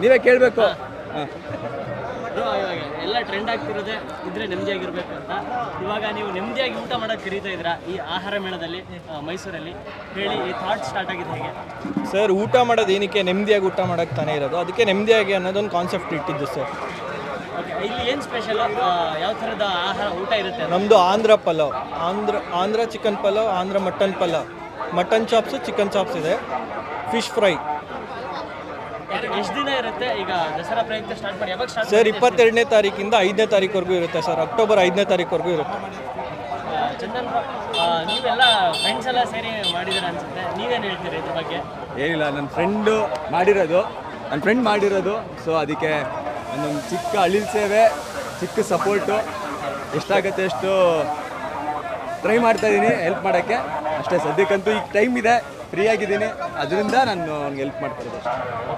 ನೀವೇ ಕೇಳಬೇಕು. ಎಲ್ಲ ಟ್ರೆಂಡ್ ಆಗ್ತಿರೋದೇ ಇದ್ರೆ ನೆಮ್ಮದಿಯಾಗಿರ್ಬೇಕು ಅಂತ. ಇವಾಗ ನೀವು ನೆಮ್ಮದಿಯಾಗಿ ಊಟ ಮಾಡೋಕೆ ಕರೀತಾ ಇದ್ದೀರಾ ಈ ಆಹಾರ ಮೇಳದಲ್ಲಿ ಆ, ಮೈಸೂರಲ್ಲಿ? ಹೇಳಿ ಈ ಥಾಟ್ ಸ್ಟಾರ್ಟ್ ಆಗಿದೆ ಹೇಗೆ? ಸರ್ ಊಟ ಮಾಡೋದು ಏನಕ್ಕೆ ನೆಮ್ಮದಿಯಾಗಿ ಊಟ ಮಾಡೋಕ್ಕೆ ತಾನೇ ಇರೋದು? ಅದಕ್ಕೆ ನೆಮ್ಮದಿಯಾಗಿ ಅನ್ನೋದೊಂದು ಕಾನ್ಸೆಪ್ಟ್ ಇಟ್ಟಿದ್ದು ಸರ್ ಓಕೆ ಇಲ್ಲಿ ಏನು ಸ್ಪೆಷಲ್ ಯಾವ ಥರದ ಆಹಾರ ಊಟ ಇರುತ್ತೆ? ಅಂತ? ನಮ್ಮದು Andhra pulao. Andhra Andhra chicken pulao Andhra mutton pulao. Mutton chops chicken chops ಇದೆ. ಫಿಶ್ ಫ್ರೈ ಎಷ್ಟು ದಿನ ಇರುತ್ತೆ? ಈಗ ದಸರಾ ಪ್ರಯುಕ್ತ ಸ್ಟಾರ್ಟ್ ಮಾಡಿ ಯಾವಾಗ ಸ್ಟಾರ್ಟ್ ಸರ್ ಇಪ್ಪತ್ತೆರಡನೇ ತಾರೀಕಿಂದ ಐದನೇ ತಾರೀಕವರೆಗೂ ಇರುತ್ತೆ ಸರ್ ಅಕ್ಟೋಬರ್ ಐದನೇ ತಾರೀಕವರೆಗೂ ಇರುತ್ತೆ. ಚಂದನ್ ನೀವೆಲ್ಲ ಫ್ರೆಂಡ್ಸ್ ಎಲ್ಲ ಸೇರಿ ಮಾಡಿದ್ದೀರಾ ಅನ್ಸುತ್ತೆ? ನೀವೇನು ಹೇಳ್ತೀರಿ ಇದ್ರ ಬಗ್ಗೆ? ಏನಿಲ್ಲ ನನ್ನ ಫ್ರೆಂಡು ಮಾಡಿರೋದು. ನನ್ನ ಫ್ರೆಂಡ್ ಮಾಡಿರೋದು ಸೊ ಅದಕ್ಕೆ ನನ್ನ ಚಿಕ್ಕ ಅಳಿಲ್ ಸೇವೆ ಚಿಕ್ಕ ಸಪೋರ್ಟು ಎಷ್ಟಾಗತ್ತೆ ಅಷ್ಟು ಟ್ರೈ ಮಾಡ್ತಾ ಇದ್ದೀನಿ ಹೆಲ್ಪ್ ಮಾಡೋಕ್ಕೆ. ಅಷ್ಟೇ ಸದ್ಯಕ್ಕಂತೂ ಈಗ ಟೈಮ್ ಇದೆ ಫ್ರೀ ಆಗಿದ್ದೀನಿ. ಅದರಿಂದ ನಾನು ಅವ್ನಿಗೆ ಹೆಲ್ಪ್ ಮಾಡ್ತಾ ಇರೋದು ಅಷ್ಟೇ.